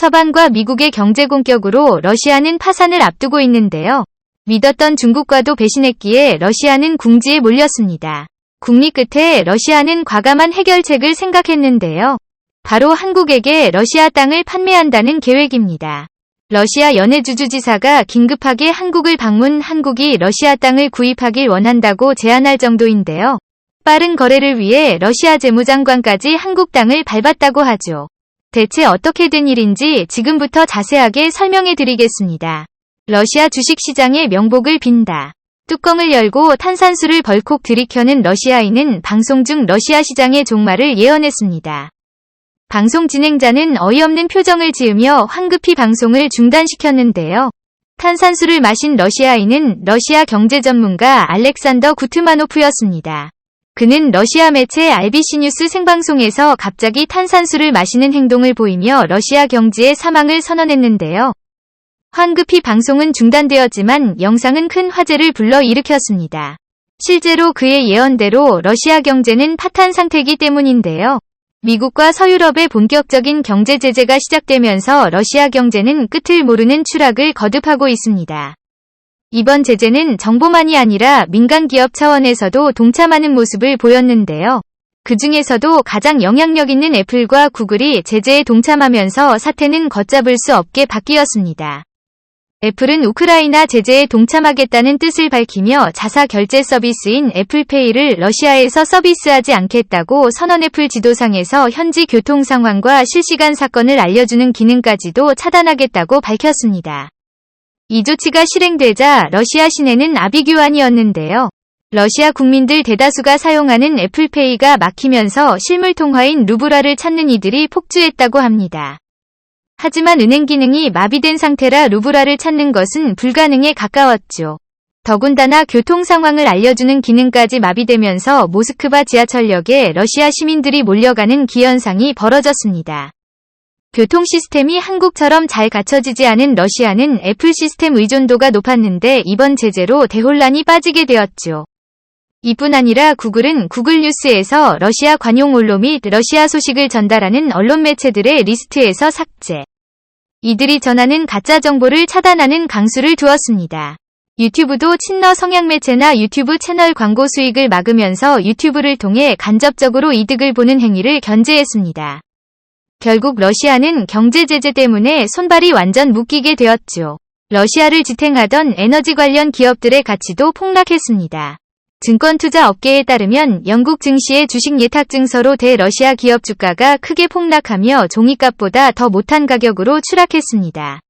서방과 미국의 경제 공격으로 러시아는 파산을 앞두고 있는데요. 믿었던 중국과도 배신했기에 러시아는 궁지에 몰렸습니다. 국리 끝에 러시아는 과감한 해결책을 생각했는데요. 바로 한국에게 러시아 땅을 판매한다는 계획입니다. 러시아 연해 주주지사가 긴급하게 한국을 방문 한국이 러시아 땅을 구입하길 원한다고 제안할 정도인데요. 빠른 거래를 위해 러시아 재무장관까지 한국 땅을 밟았다고 하죠. 대체 어떻게 된 일인지 지금부터 자세하게 설명해 드리겠습니다. 러시아 주식시장의 명복을 빈다. 뚜껑을 열고 탄산수를 벌컥 들이켜는 러시아인은 방송 중 러시아 시장의 종말을 예언했습니다. 방송 진행자는 어이없는 표정을 지으며 황급히 방송을 중단시켰는데요. 탄산수를 마신 러시아인은 러시아 경제 전문가 알렉산더 구트마노프였습니다. 그는 러시아 매체 RBC 뉴스 생방송에서 갑자기 탄산수를 마시는 행동을 보이며 러시아 경제의 사망을 선언했는데요. 황급히 방송은 중단되었지만 영상은 큰 화제를 불러일으켰습니다. 실제로 그의 예언대로 러시아 경제는 파탄 상태이기 때문인데요. 미국과 서유럽의 본격적인 경제 제재가 시작되면서 러시아 경제는 끝을 모르는 추락을 거듭하고 있습니다. 이번 제재는 정보만이 아니라 민간 기업 차원에서도 동참하는 모습을 보였는데요. 그 중에서도 가장 영향력 있는 애플과 구글이 제재에 동참하면서 사태는 걷잡을 수 없게 바뀌었습니다. 애플은 우크라이나 제재에 동참하겠다는 뜻을 밝히며 자사 결제 서비스인 애플페이를 러시아에서 서비스하지 않겠다고 선언 애플 지도상에서 현지 교통 상황과 실시간 사건을 알려주는 기능까지도 차단하겠다고 밝혔습니다. 이 조치가 실행되자 러시아 시내는 아비규환이었는데요. 러시아 국민들 대다수가 사용하는 애플페이가 막히면서 실물 통화인 루브라를 찾는 이들이 폭주했다고 합니다. 하지만 은행 기능이 마비된 상태라 루브라를 찾는 것은 불가능에 가까웠죠. 더군다나 교통 상황을 알려주는 기능까지 마비되면서 모스크바 지하철역에 러시아 시민들이 몰려가는 기현상이 벌어졌습니다. 교통 시스템이 한국처럼 잘 갖춰지지 않은 러시아는 애플 시스템 의존도가 높았는데 이번 제재로 대혼란이 빠지게 되었죠. 이뿐 아니라 구글은 구글 뉴스에서 러시아 관용 언로 및 러시아 소식을 전달하는 언론 매체들의 리스트에서 삭제. 이들이 전하는 가짜 정보를 차단하는 강수를 두었습니다. 유튜브도 친러 성향 매체나 유튜브 채널 광고 수익을 막으면서 유튜브를 통해 간접적으로 이득을 보는 행위를 견제했습니다. 결국 러시아는 경제 제재 때문에 손발이 완전 묶이게 되었죠. 러시아를 지탱하던 에너지 관련 기업들의 가치도 폭락했습니다. 증권 투자 업계에 따르면 영국 증시의 주식 예탁 증서로 대러시아 기업 주가가 크게 폭락하며 종이값보다 더 못한 가격으로 추락했습니다.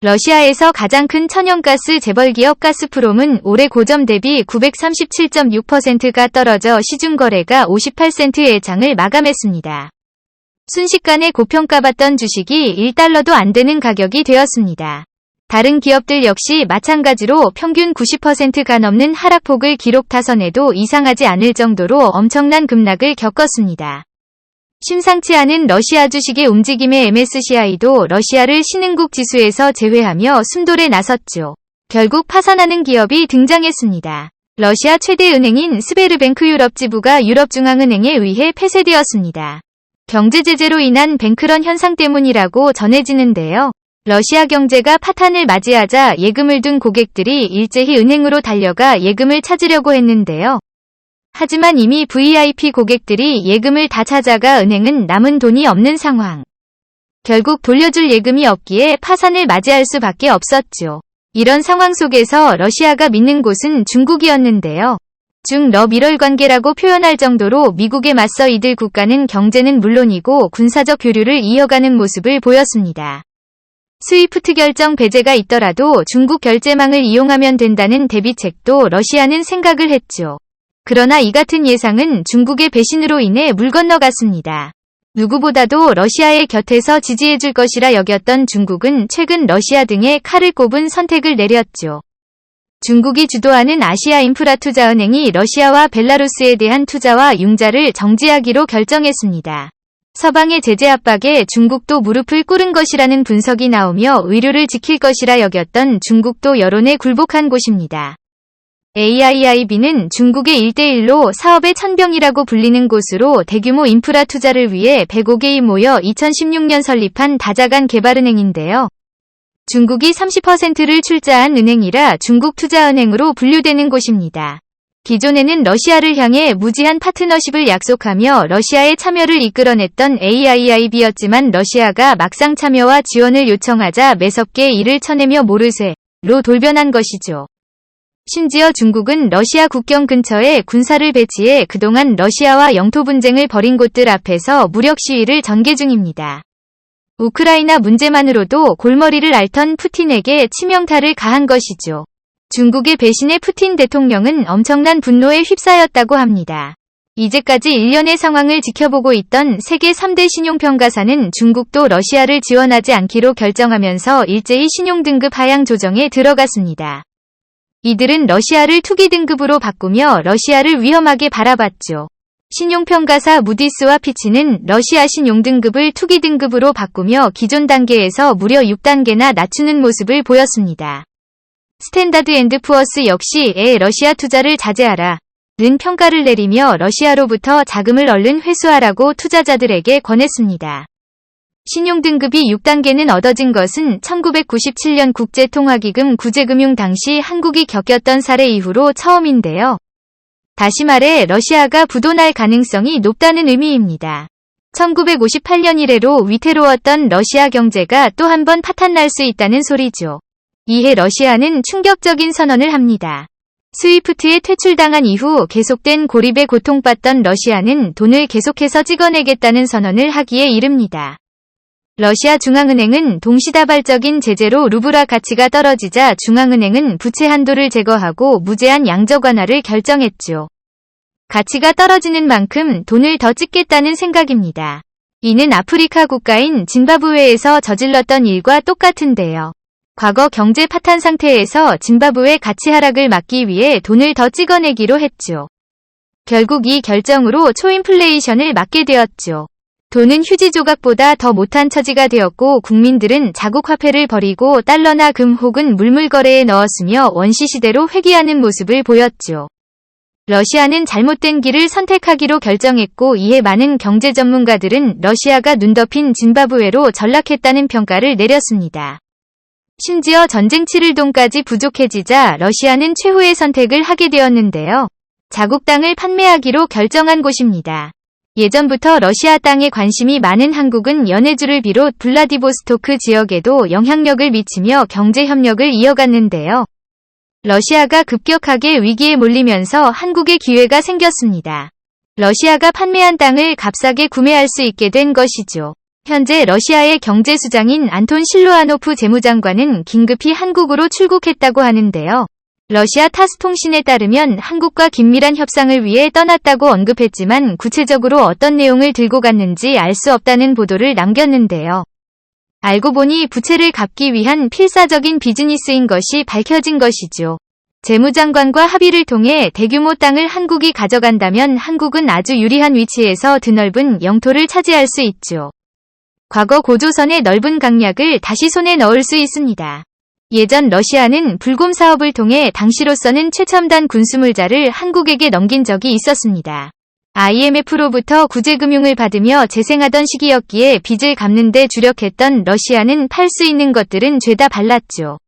러시아에서 가장 큰 천연가스 재벌 기업 가스프롬은 올해 고점 대비 937.6%가 떨어져 시중 거래가 58센트의 장을 마감했습니다. 순식간에 고평가받던 주식이 1달러도 안 되는 가격이 되었습니다. 다른 기업들 역시 마찬가지로 평균 90%가 넘는 하락폭을 기록 타선에도 이상하지 않을 정도로 엄청난 급락을 겪었습니다. 심상치 않은 러시아 주식의 움직임에 MSCI도 러시아를 신흥국 지수에서 제외하며 순돌에 나섰죠. 결국 파산하는 기업이 등장했습니다. 러시아 최대 은행인 스베르뱅크 유럽 지부가 유럽중앙은행에 의해 폐쇄되었습니다. 경제 제재로 인한 뱅크런 현상 때문이라고 전해지는데요. 러시아 경제가 파탄을 맞이하자 예금을 둔 고객들이 일제히 은행으로 달려가 예금을 찾으려고 했는데요. 하지만 이미 VIP 고객들이 예금을 다 찾아가 은행은 남은 돈이 없는 상황. 결국 돌려줄 예금이 없기에 파산을 맞이할 수밖에 없었죠. 이런 상황 속에서 러시아가 믿는 곳은 중국이었는데요. 중 러 밀월 관계라고 표현할 정도로 미국에 맞서 이들 국가는 경제는 물론이고 군사적 교류를 이어가는 모습을 보였습니다. 스위프트 결정 배제가 있더라도 중국 결제망을 이용하면 된다는 대비책도 러시아는 생각을 했죠. 그러나 이 같은 예상은 중국의 배신으로 인해 물 건너갔습니다. 누구보다도 러시아의 곁에서 지지해줄 것이라 여겼던 중국은 최근 러시아 등의 칼을 꼽은 선택을 내렸죠. 중국이 주도하는 아시아 인프라 투자은행이 러시아와 벨라루스에 대한 투자와 융자를 정지하기로 결정했습니다. 서방의 제재 압박에 중국도 무릎을 꿇은 것이라는 분석이 나오며 의료를 지킬 것이라 여겼던 중국도 여론에 굴복한 곳입니다. AIIB는 중국의 1대1로 사업의 천병이라고 불리는 곳으로 대규모 인프라 투자를 위해 105개이 모여 2016년 설립한 다자간 개발은행인데요. 중국이 30%를 출자한 은행이라 중국 투자은행으로 분류되는 곳입니다. 기존에는 러시아를 향해 무지한 파트너십을 약속하며 러시아의 참여를 이끌어냈던 AIIB였지만 러시아가 막상 참여와 지원을 요청하자 매섭게 이를 쳐내며 모르쇠로 돌변한 것이죠. 심지어 중국은 러시아 국경 근처에 군사를 배치해 그동안 러시아와 영토 분쟁을 벌인 곳들 앞에서 무력 시위를 전개 중입니다. 우크라이나 문제만으로도 골머리를 앓던 푸틴에게 치명타를 가한 것이죠. 중국의 배신에 푸틴 대통령은 엄청난 분노에 휩싸였다고 합니다. 이제까지 일련의 상황을 지켜보고 있던 세계 3대 신용평가사는 중국도 러시아를 지원하지 않기로 결정하면서 일제히 신용등급 하향 조정에 들어갔습니다. 이들은 러시아를 투기 등급으로 바꾸며 러시아를 위험하게 바라봤죠. 신용평가사 무디스와 피치는 러시아 신용등급을 투기 등급으로 바꾸며 기존 단계에서 무려 6단계나 낮추는 모습을 보였습니다. 스탠다드 앤드 푸어스 역시 에 러시아 투자를 자제하라. 는 평가를 내리며 러시아로부터 자금을 얼른 회수하라고 투자자들에게 권했습니다. 신용등급이 6단계는 얻어진 것은 1997년 국제통화기금 구제금융 당시 한국이 겪었던 사례 이후로 처음인데요. 다시 말해 러시아가 부도날 가능성이 높다는 의미입니다. 1958년 이래로 위태로웠던 러시아 경제가 또 한 번 파탄날 수 있다는 소리죠. 이해 러시아는 충격적인 선언을 합니다. 스위프트에 퇴출당한 이후 계속된 고립에 고통받던 러시아는 돈을 계속해서 찍어내겠다는 선언을 하기에 이릅니다. 러시아 중앙은행은 동시다발적인 제재로 루브라 가치가 떨어지자 중앙은행은 부채 한도를 제거하고 무제한 양적 완화를 결정했죠. 가치가 떨어지는 만큼 돈을 더 찍겠다는 생각입니다. 이는 아프리카 국가인 짐바브웨에서 저질렀던 일과 똑같은데요. 과거 경제 파탄 상태에서 짐바브웨 가치 하락을 막기 위해 돈을 더 찍어내기로 했죠. 결국 이 결정으로 초인플레이션을 막게 되었죠. 돈은 휴지 조각보다 더 못한 처지가 되었고 국민들은 자국 화폐를 버리고 달러나 금 혹은 물물거래에 넣었으며 원시 시대로 회귀하는 모습을 보였죠. 러시아는 잘못된 길을 선택하기로 결정했고 이에 많은 경제 전문가들은 러시아가 눈 덮인 짐바브웨로 전락했다는 평가를 내렸습니다. 심지어 전쟁 치를 돈까지 부족해지자 러시아는 최후의 선택을 하게 되었는데요. 자국 땅을 판매하기로 결정한 곳입니다. 예전부터 러시아 땅에 관심이 많은 한국은 연해주를 비롯 블라디보스토크 지역에도 영향력을 미치며 경제 협력을 이어갔는데요. 러시아가 급격하게 위기에 몰리면서 한국의 기회가 생겼습니다. 러시아가 판매한 땅을 값싸게 구매할 수 있게 된 것이죠. 현재 러시아의 경제수장인 안톤 실로아노프 재무장관은 긴급히 한국으로 출국했다고 하는데요. 러시아 타스 통신에 따르면 한국과 긴밀한 협상을 위해 떠났다고 언급했지만 구체적으로 어떤 내용을 들고 갔는지 알 수 없다는 보도를 남겼는데요. 알고 보니 부채를 갚기 위한 필사적인 비즈니스인 것이 밝혀진 것이죠. 재무장관과 합의를 통해 대규모 땅을 한국이 가져간다면 한국은 아주 유리한 위치에서 드넓은 영토를 차지할 수 있죠. 과거 고조선의 넓은 강약을 다시 손에 넣을 수 있습니다. 예전 러시아는 불곰 사업을 통해 당시로서는 최첨단 군수물자를 한국에게 넘긴 적이 있었습니다. IMF로부터 구제금융을 받으며 재생하던 시기였기에 빚을 갚는 데 주력했던 러시아는 팔 수 있는 것들은 죄다 발랐죠.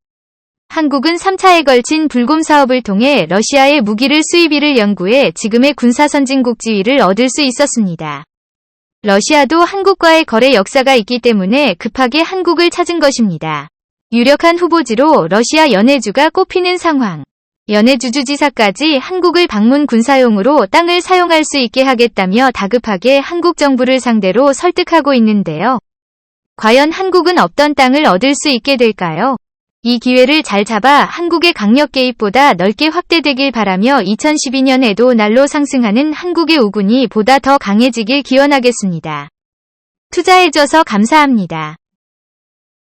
한국은 3차에 걸친 불곰 사업을 통해 러시아의 무기를 수입일을 연구해 지금의 군사선진국 지위를 얻을 수 있었습니다. 러시아도 한국과의 거래 역사가 있기 때문에 급하게 한국을 찾은 것입니다. 유력한 후보지로 러시아 연해주가 꼽히는 상황. 연해주 주지사까지 한국을 방문 군사용으로 땅을 사용할 수 있게 하겠다며 다급하게 한국 정부를 상대로 설득하고 있는데요. 과연 한국은 없던 땅을 얻을 수 있게 될까요? 이 기회를 잘 잡아 한국의 강력 개입보다 넓게 확대되길 바라며 2012년에도 날로 상승하는 한국의 우군이 보다 더 강해지길 기원하겠습니다. 투자해줘서 감사합니다.